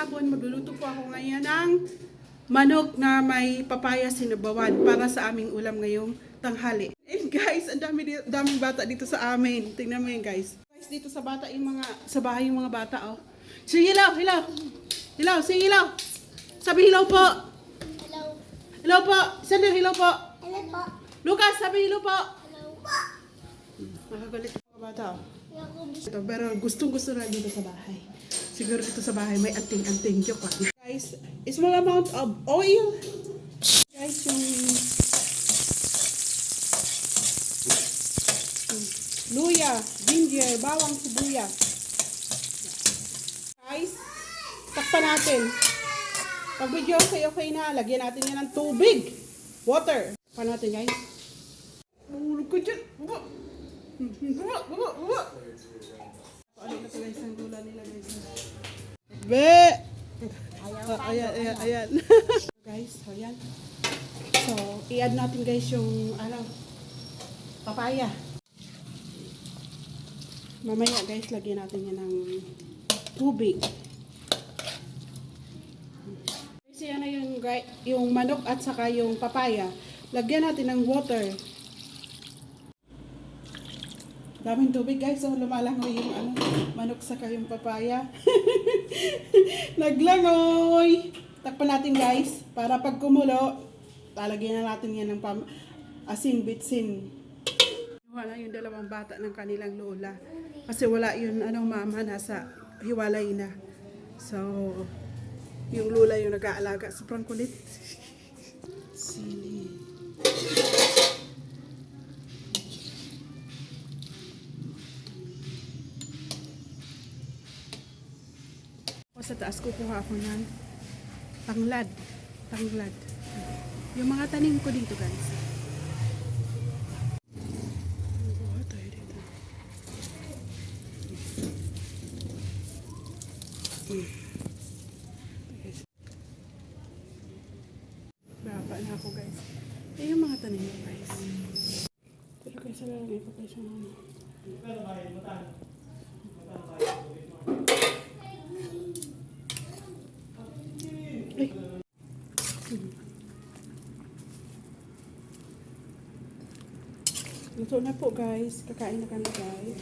hapon, magluluto po ako ngayon ng manok na may papaya sinabawan para sa aming ulam ngayong tanghali. And guys, ang dami daming bata dito sa amin. Tingnan mo yun guys. Guys, dito sa bata yung mga sa bahay yung mga bata oh. Sige hilaw, hilaw. Hilaw, sige hilaw. Sabi hilaw po. Hello. Hilaw po. Sander hilaw po. Hello po. Lucas, sabi hilaw po. Hello po. Nakagalit yung mga bata oh. Ito, pero gustong gusto na dito sa bahay. Siguro dito sa bahay may anting-anting joke ah. Guys, small amount of oil. Guys, yung luya, ginger, bawang sibuyas. Guys, takpan natin. Pag medyo okay, okay na, lagyan natin yan ng tubig. Water. Takpan natin, guys. Mahulog ko dyan. Baba. Baba, baba, baba. Be! Ah, ayan, ayan, ayan. guys, so yan. So, i-add natin guys yung, ano, papaya. Mamaya guys, lagyan natin yan ng tubig. Kasi ano yung, gui- yung manok at saka yung papaya. Lagyan natin ng water. Daming tubig guys, so lumalangoy yung ano, manok saka yung papaya. Naglangoy! Takpan natin guys, para pag kumulo, talagyan na natin yan ng asin, bitsin. Wala yung dalawang bata ng kanilang lola. Kasi wala yun, anong mama, nasa hiwalay na. So, yung lola yung nag-aalaga. Sobrang kulit. Sili. Sa taas kukuha ako ng tanglad. Tanglad. Yung mga tanim ko dito guys. Baba na ako guys. Eh yung mga tanim ko guys. Pero guys, lalagay ko guys yung ano. Ay. Luto na po guys. Kakain na kami guys.